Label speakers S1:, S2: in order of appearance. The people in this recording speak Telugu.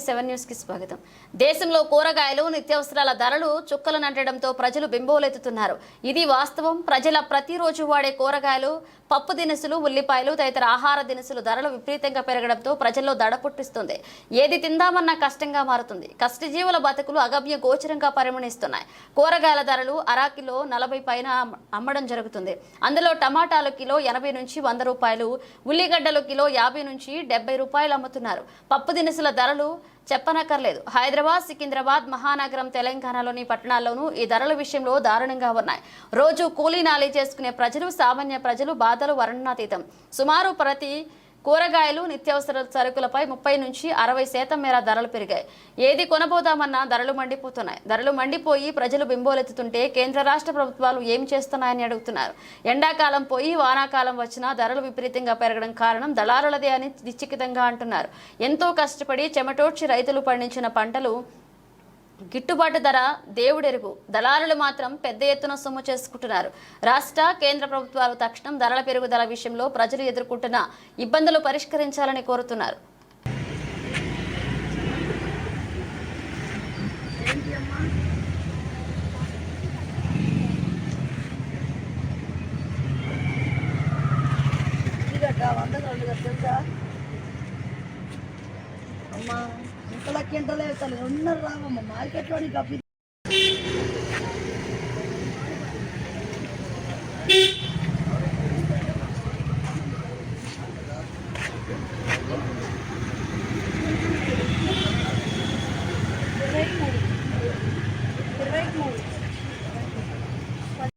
S1: సెవెన్ న్యూస్కి స్వాగతం. దేశంలో కూరగాయలు నిత్యావసరాల ధరలు చుక్కలు నట్టడంతో ప్రజలు బింబోలెత్తుతున్నారు. ఇది వాస్తవం. ప్రజల ప్రతిరోజు వాడే కూరగాయలు పప్పు దినుసులు ఉల్లిపాయలు తదితర ఆహార దినుసులు ధరలు విపరీతంగా పెరగడంతో ప్రజల్లో దడ పుట్టిస్తుంది ఏది తిందామన్నా కష్టంగా మారుతుంది. కష్టజీవుల బతుకులు అగమ్య గోచరంగా పరిగణిస్తున్నాయి కూరగాయల ధరలు అరాకిలో నలభై పైన అమ్మడం జరుగుతుంది. అందులో టమాటాలు కిలో ఎనభై నుంచి వంద రూపాయలు ఉల్లిగడ్డలు కిలో యాభై నుంచి డెబ్బై రూపాయలు అమ్ముతున్నారు. పప్పు దినుసుల ధరలు చెప్పనక్కర్లేదు. హైదరాబాద్ సికింద్రాబాద్ మహానగరం తెలంగాణలోని పట్టణాల్లోనూ ఈ ధరల విషయంలో దారుణంగా ఉన్నాయి. రోజు కూలీ నాలి చేసుకునే ప్రజలు సామాన్య ప్రజలు బాధలు వర్ణనాతీతం సుమారు ప్రతి కూరగాయలు నిత్యావసర సరుకులపై ముప్పై నుంచి అరవై శాతం మేర ధరలు పెరిగాయి. ఏది కొనబోదామన్నా ధరలు మండిపోతున్నాయి. ధరలు మండిపోయి ప్రజలు బింబోలెత్తుతుంటే కేంద్ర రాష్ట్ర ప్రభుత్వాలు ఏం చేస్తున్నాయని అడుగుతున్నారు. ఎండాకాలం పోయి వానాకాలం వచ్చినా ధరలు విపరీతంగా పెరగడం కారణం దళారులదే అని నిశ్చితంగా అంటున్నారు. ఎంతో కష్టపడి చెమటోడ్చి రైతులు పండించిన పంటలు గిట్టుబాటు ధర దేవుడెరుగు. దళారులు మాత్రం పెద్ద ఎత్తున సొమ్ము చేసుకుంటున్నారు. రాష్ట్ర కేంద్ర ప్రభుత్వాలు తక్షణం ధరల పెరుగుదల విషయంలో ప్రజలు ఎదుర్కొంటున్న ఇబ్బందులు పరిష్కరించాలని కోరుతున్నారు.
S2: అమ్మా. ఇంతలా కింటలే తల్లి రెండున్నర రావమ్మ. మార్కెట్లోని నీకు